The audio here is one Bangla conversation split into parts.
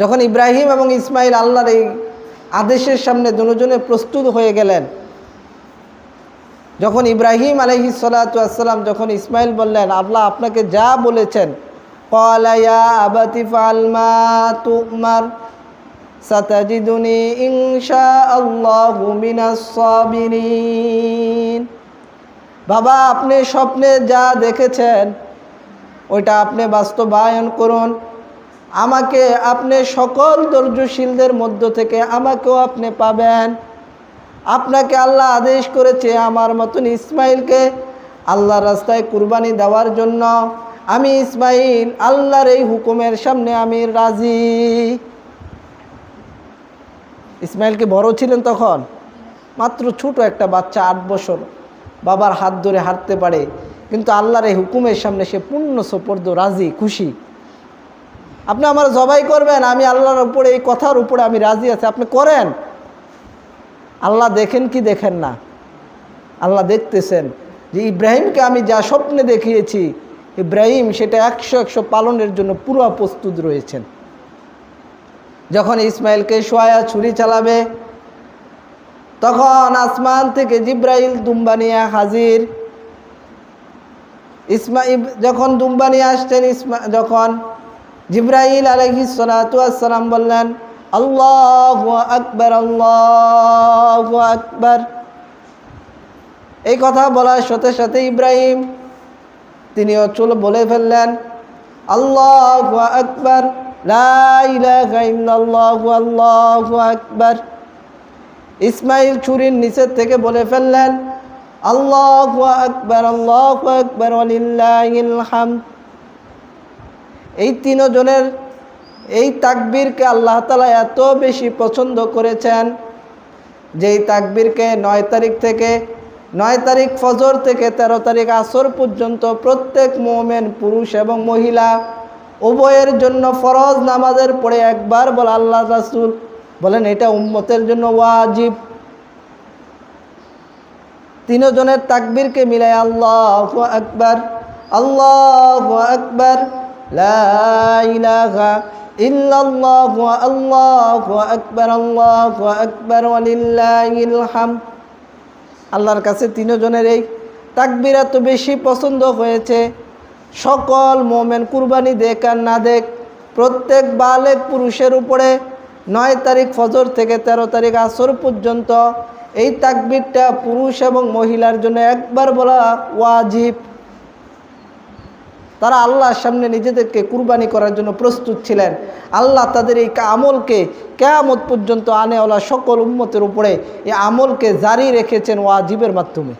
যখন ইব্রাহিম এবং ইসমাইল আল্লাহর এই আদেশের সামনে দুজনে প্রস্তুত হয়ে গেলেন, যখন ইব্রাহিম আলহি সালাতাম যখন ইসমাইল বললেন, আল্লাহ আপনাকে যা বলেছেন সাতাজিদুনি বাবা, আপনি স্বপ্নে যা দেখেছেন, ওইটা আপনি বাস্তবায়ন করুন। আমাকে আপনি সকল ধৈর্যশীলদের মধ্য থেকে আমাকেও আপনি পাবেন। আপনাকে আল্লাহ আদেশ করেছে আমার মতন ইসমাইলকে আল্লাহ রাস্তায় কুরবানি দেওয়ার জন্য। আমি ইসমাইল, আল্লাহর এই হুকুমের সামনে আমি রাজি। ইসমাইল কি বড় ছিলেন তখন? মাত্র ছোট একটা বাচ্চা, আট বছর। বাবার হাত ধরে হাঁটতে পারে। কিন্তু আল্লাহর এই হুকুমের সামনে সে পূর্ণ সোপর্দ রাজি, খুশি। আপনি আমার জবাই করবেন, আমি আল্লাহর উপরে, এই কথার উপরে আমি রাজি আছি। আপনি করেন। আল্লাহ দেখেন কি দেখেন না? আল্লাহ দেখতেছেন যে ইব্রাহিমকে আমি যা স্বপ্নে দেখিয়েছি, ইব্রাহিম সেটা একশো একশো পালনের জন্য পুরো প্রস্তুত রয়েছেন। যখন ইসমাইলকে সোয়া ছুরি চালাবে, তখন আসমান থেকে জিব্রাইল দুম্বানিয়া হাজির। ইসমা যখন দুম্বানিয়া আসছেন, ইসমা যখন জিব্রাইল আলহি সালাতাম বললেন, আল্লাহ আকবর আল্লাহ আকবর। এই কথা বলার সাথে সাথে ইব্রাহিম তিনিও চুল বলে ফেললেন, আল্লাহ আকবর আকবর। ইসমাইল ছুরির নিচের থেকে বলে ফেললেন, আল্লাহ আকবর আল্লাহ আকবর হাম এই তিনজনের এই তাকবীরকে আল্লাহ তালা এত বেশি পছন্দ করেছেন যেই তাকবীরকে নয় তারিখ থেকে, নয় তারিখ ফজর থেকে ১৩ তারিখ আসর পর্যন্ত প্রত্যেক মোমেন পুরুষ এবং মহিলা উভয়ের জন্য ফরজ নামাজের পরে একবার বলে আল্লাহ রাসুল, বলেন এটা উম্মতের জন্য ওয়াজিব। তিনজনের তাকবীরকে মিলাই আল্লাহ আকবর আল্লাহ আকবর। ইলাহা ইল্লাল্লাহ আল্লাহ আকবর আল্লাহ আকবর, ওয়ালিল্লাহিল হামদ। আল্লাহর কাছে তিনজনের এই তাকবির এত বেশি পছন্দ হয়েছে। সকল মোমেন কুরবানি দেখ আর না দেখ প্রত্যেক বালেক পুরুষের উপরে নয় তারিখ ফজর থেকে ১৩ তারিখ আসর পর্যন্ত এই তাকবিরটা পুরুষ এবং মহিলার জন্য একবার বলা ওয়াজিব। তারা আল্লাহর সামনে নিজেদেরকে কুরবানি করার জন্য প্রস্তুত ছিলেন। আল্লাহ তাদের এই আমলকে কেয়ামত পর্যন্ত আনেওয়ালা সকল উম্মতের উপরে এই আমলকে জারি রেখেছেন ওয়াজিবের মাধ্যমে।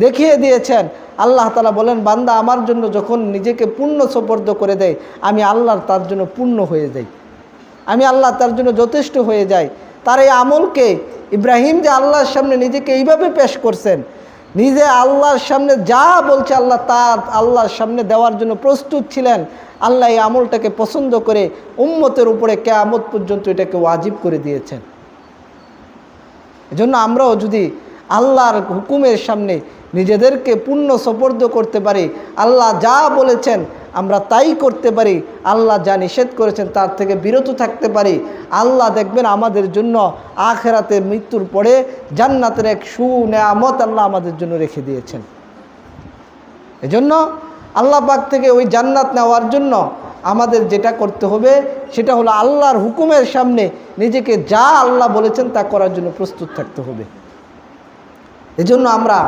দেখিয়ে দিয়েছেন। আল্লাহ তালা বলেন, বান্দা আমার জন্য যখন নিজেকে পূর্ণ সোপর্দ করে দেয়, আমি আল্লাহর তার জন্য পূর্ণ হয়ে যাই। আমি আল্লাহ তার জন্য যথেষ্ট হয়ে যাই। তার এই আমলকে ইব্রাহিম যে আল্লাহর সামনে নিজেকে এইভাবে পেশ করছেন নিজে আল্লাহর সামনে যা বলছে আল্লাহ, তা আল্লাহর সামনে দেওয়ার জন্য প্রস্তুত ছিলেন। আল্লাহ এই আমলটাকে পছন্দ করে উম্মতের উপরে কেয়ামত পর্যন্ত এটাকে ওয়াজিব করে দিয়েছেন। এজন্য আমরাও যদি আল্লাহর হুকুমের সামনে নিজেদেরকে পূর্ণ সপর্দ করতে পারি, আল্লাহ যা বলেছেন আমরা তাই করতে পারি। আল্লাহ যা নিষেধ করেছেন তার থেকে বিরত থাকতে পারি। আল্লাহ দেখবেন আমাদের জন্য আখেরাতে মৃত্যুর পরে জান্নাতের এক সুনেয়ামত আল্লাহ আমাদের জন্য রেখে দিয়েছেন। এজন্য আল্লাহ পাক থেকে ওই জান্নাত নেওয়ার জন্য আমাদের যেটা করতে হবে, সেটা হলো আল্লাহর হুকুমের সামনে নিজেকে যা আল্লাহ বলেছেন তা করার জন্য প্রস্তুত থাকতে হবে। এজন্য আমরা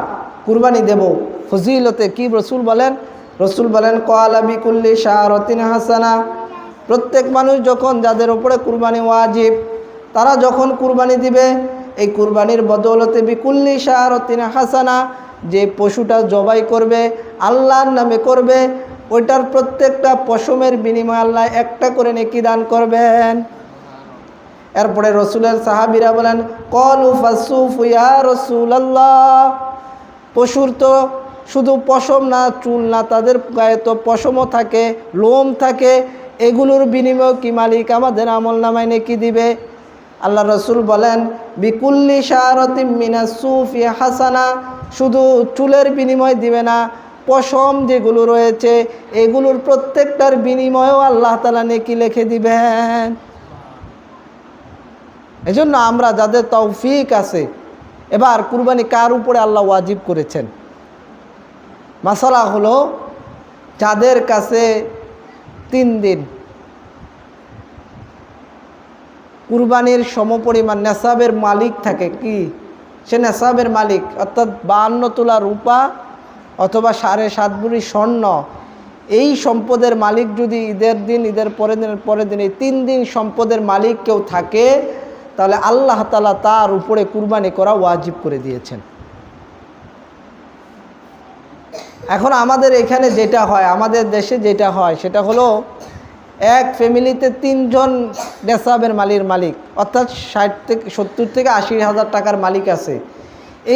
কুরবানি দেব। ফজিলতে কি রসুল বলেন রসুল বলেন কয়ালাবি কুল্লি শাহরতিন হাসানা। প্রত্যেক মানুষ যখন যাদের ওপরে কুরবানি ওয়াজিব, তারা যখন কুরবানি দিবে, এই কুরবানির বদৌলতে বিকুল্লি শাহরতিন হাসানা, যে পশুটা জবাই করবে, আল্লাহর নামে করবে, ওইটার প্রত্যেকটা পশমের বিনিময়ে আল্লাহ একটা করে নেকি দান করবেন। এরপরে রসুলের সাহাবিরা বলেন, কল উফাসুফ ইয়া রসুল আল্লাহ পশুর তো শুধু পশম না চুল না, তাদের গায়ে তো পশমও থাকে, লোম থাকে। এগুলোর বিনিময় কি মালিক আমাদের আমল নামায় নেকি দিবে? আল্লাহ রসুল বলেন, বিকুল্লি শাহরতিম মিনা সুফি হাসানা। শুধু চুলের বিনিময় দিবে না, পশম যেগুলো রয়েছে, এগুলোর প্রত্যেকটার বিনিময়েও আল্লাহ তালা নেকি লিখে দিবেন। এজন্য আমরা যাদের তৌফিক আছে, এবার কুরবানি কার উপরে আল্লাহ ওয়াজিব করেছেন? মাসালা হলো যাদের কাছে তিন দিন কুরবানির সমপরিমাণ নেশাবের মালিক থাকে কি? সে নেশাবের মালিক, অর্থাৎ বাহান্ন তোলা রূপা অথবা সাড়ে সাত বুড়ি স্বর্ণ। এই সম্পদের মালিক যদি ঈদের দিন, ঈদের পরের দিনের পরের দিন এই তিন দিন সম্পদের মালিক কেউ থাকে, তাহলে আল্লাহ তালা তার উপরে কুরবানি করা ওয়াজিব করে দিয়েছেন। এখন আমাদের এখানে যেটা হয়, আমাদের দেশে যেটা হয়, সেটা হলো এক ফ্যামিলিতে তিনজন নেশাবের মালির মালিক, অর্থাৎ ষাট থেকে সত্তর থেকে আশি হাজার টাকার মালিক আছে।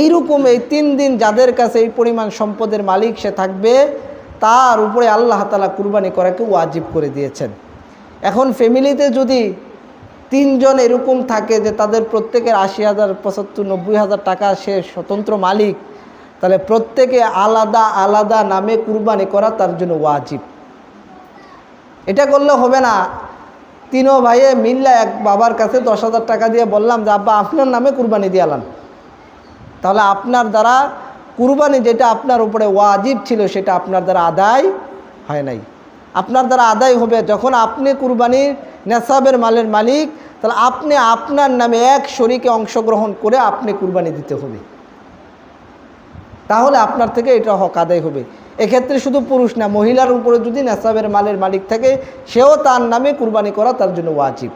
এইরকম এই তিন দিন যাদের কাছে এই পরিমাণ সম্পদের মালিক সে থাকবে, তার উপরে আল্লাহ তালা কুরবানি করাকে ওয়াজিব করে দিয়েছেন। এখন ফ্যামিলিতে যদি তিনজন এরকম থাকে যে তাদের প্রত্যেকের আশি হাজার, পঁচাত্তর, নব্বই হাজার টাকা সে স্বতন্ত্র মালিক তাহলে প্রত্যেকে আলাদা আলাদা নামে কুরবানি করা তার জন্য ওয়াজিব। এটা করলে হবে না। তিনও ভাইয়ে মিল্লা এক বাবার কাছে দশ হাজার টাকা দিয়ে বললাম যে, আব্বা, আপনার নামে কুরবানি দিয়ে দিয়ালাম তাহলে আপনার দ্বারা কুরবানি যেটা আপনার উপরে ওয়াজিব ছিল, সেটা আপনার দ্বারা আদায় হয় নাই। আপনার দ্বারা আদায় হবে যখন আপনি কুরবানির নেশাবের মালের মালিক, তাহলে আপনি আপনার নামে এক শরীকে অংশগ্রহণ করে আপনি কুরবানি দিতে হবে। তাহলে আপনার থেকে এটা হক আদায় হবে। এক্ষেত্রে শুধু পুরুষ না, মহিলার উপরে যদি নেশাবের মালের মালিক থাকে, সেও তার নামে কুরবানি করা তার জন্য ওয়াজিব।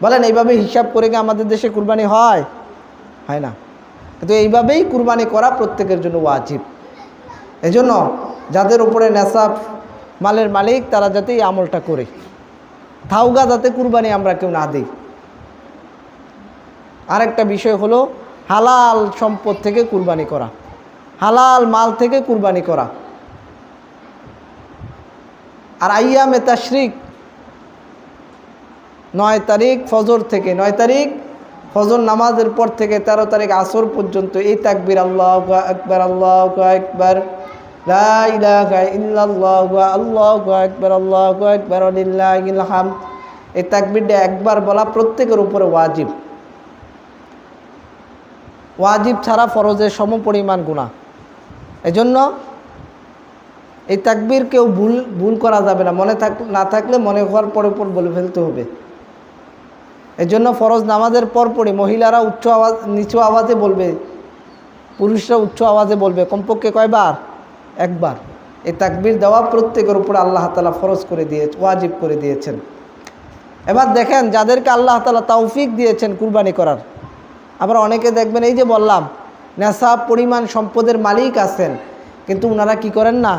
বলেন এইভাবে হিসাব করে কি আমাদের দেশে কুরবানি হয়? হয় না। কিন্তু এইভাবেই কুরবানি করা প্রত্যেকের জন্য ওয়াজিব। এজন্য যাদের উপরে নেশাব মালের মালিক, তারা যাতে এই আমলটা করে। থাউগা যাতে কুরবানি আমরা কেউ না দিই। আরেকটা বিষয় হলো হালাল সম্পদ থেকে কুরবানি করা। হালাল মাল থেকে কুরবানি করা। আর আইয়ামে তাশরিক, নয় তারিখ ফজর থেকে, নয় তারিখ ফজর নামাজের পর থেকে তেরো তারিখ আসর পর্যন্ত এই তাকবির আল্লাহ একবার আল্লাহ একবার এই তাকবিরটা একবার বলা প্রত্যেকের উপরে ওয়াজিব। ওয়াজিব ছাড়া ফরজের সম পরিমাণ গুণা এজন্য এই তাকবির কেউ ভুল ভুল করা যাবে না। মনে থাক, না থাকলে মনে হওয়ার পরে পর বলে ফেলতে হবে। এজন্য ফরজ নামাজের পর পরই মহিলারা উচ্চ আওয়াজ, নিচু আওয়াজে বলবে, পুরুষরা উচ্চ আওয়াজে বলবে, কমপক্ষে কয়বার? একবার। এই তাকবির দেওয়া প্রত্যেকের উপর আল্লাহ তালা ফরজ করে দিয়ে, ওয়াজিব করে দিয়েছেন। এবার দেখেন, যাদেরকে আল্লাহ তালা তৌফিক দিয়েছেন কুরবানি করার আবার অনেকে দেখবেন, এই যে বললাম নেশা পরিমাণ সম্পদের মালিক আছেন, কিন্তু ওনারা কি করেন না?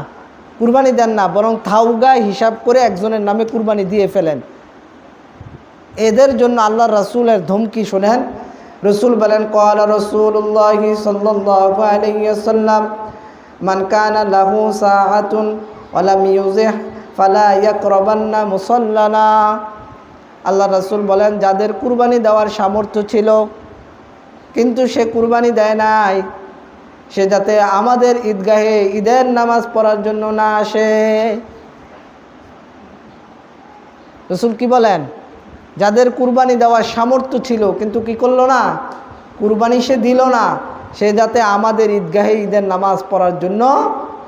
কুরবানি দেন না, বরং থাউগা হিসাব করে একজনের নামে কুরবানি দিয়ে ফেলেন। এদের জন্য আল্লাহ রসুলের ধমকি শোনেন। রসুল বলেন কল রসুল্লাহ সাল্লাম লাহু সাহাতুন ইউজিহ ফালা মুসাল্লানা। আল্লাহ রসুল বলেন, যাদের কুরবানি দেওয়ার সামর্থ্য ছিল কিন্তু সে কুরবানি দেয় নাই। সে যাতে আমাদের ঈদগাহে ঈদের নামাজ পড়ার জন্য না আসে। রসুল কি বলেন? যাদের কুরবানি দেওয়ার সামর্থ্য ছিল, কিন্তু কি করল না? কুরবানি সে দিল না। সে যাতে আমাদের ঈদগাহে ঈদের নামাজ পড়ার জন্য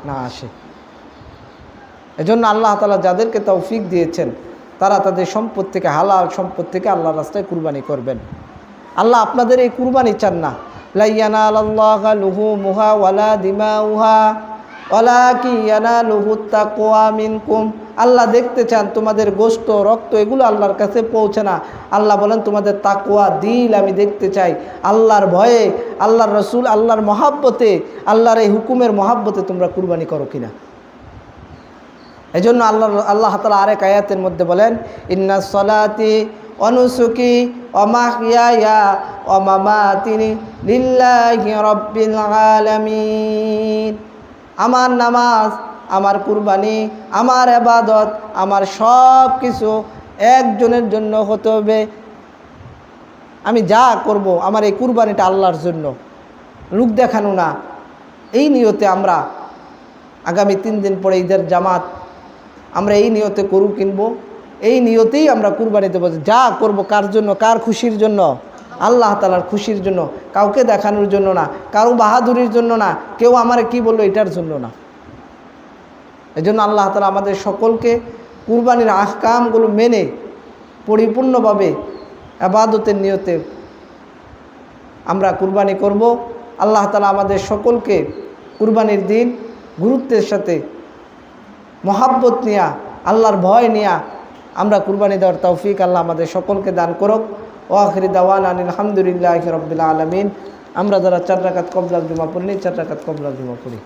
না আসে। এজন্য আল্লাহ তালা যাদেরকে তাও তৌফিক দিয়েছেন, তারা তাদের সম্পদ থেকে, হালাল সম্পদ থেকে আল্লাহ রাস্তায় কুরবানি করবেন। আল্লাহ আপনাদের এই কুরবানি চান না। লাইয়ানা আল্লাহ ওয়ালা দিমা উহা কি ইয়ানা মিনকুম। আল্লাহ দেখতে চান তোমাদের গোস্ত রক্ত এগুলো আল্লাহর কাছে পৌঁছে না। আল্লাহ বলেন, তোমাদের তাকুয়া দিল আমি দেখতে চাই। আল্লাহর ভয়ে, আল্লাহর রসুল, আল্লাহর মহাব্বতে, আল্লাহর এই হুকুমের মহাব্বতে তোমরা কুরবানি করো কিনা? এই জন্য আল্লাহ আল্লাহ তালা আরেক আয়াতের মধ্যে বলেন ইন্না সলাতি অনুসুকি অমাহিয়া অমামা তিনি লিল্লাহি রব্বিল আলামিন। আমার নামাজ, আমার কুরবানি, আমার আবাদত আমার সব কিছু একজনের জন্য হতে হবে। আমি যা করব, আমার এই কুরবানিটা আল্লাহর জন্য। লোক দেখানো না। এই নিয়তে আমরা আগামী তিন দিন পরে ঈদের জামাত, আমরা এই নিয়তে গরু কিনব। এই নিয়তেই আমরা কুরবানি দেবো যা করব কার জন্য, কার খুশির জন্য? আল্লাহ তালার খুশির জন্য, কাউকে দেখানোর জন্য না, কারও বাহাদুরির জন্য না, কেউ আমার কি বলল এটার জন্য না। এই জন্য আল্লাহ তালা আমাদের সকলকে কুরবানির আহকামগুলো মেনে পরিপূর্ণভাবে আবাদতের নিয়তে আমরা কুরবানি করব। আল্লাহ তালা আমাদের সকলকে কুরবানির দিন গুরুত্বের সাথে মহাব্বত নিয়া, আল্লাহর ভয় নিয়া আমরা কুরবানি দেওয়ার তৌফিক আল্লাহ আমাদের সকলকে দান করুক। ও আখরি দাওয়ান আলহামদুলিল্লাহ রবিল্লা আলমিন। আমরা যারা চার রাকাত কবলার জমা পড়ি, চার রাকাত কবলার জমা পড়ি।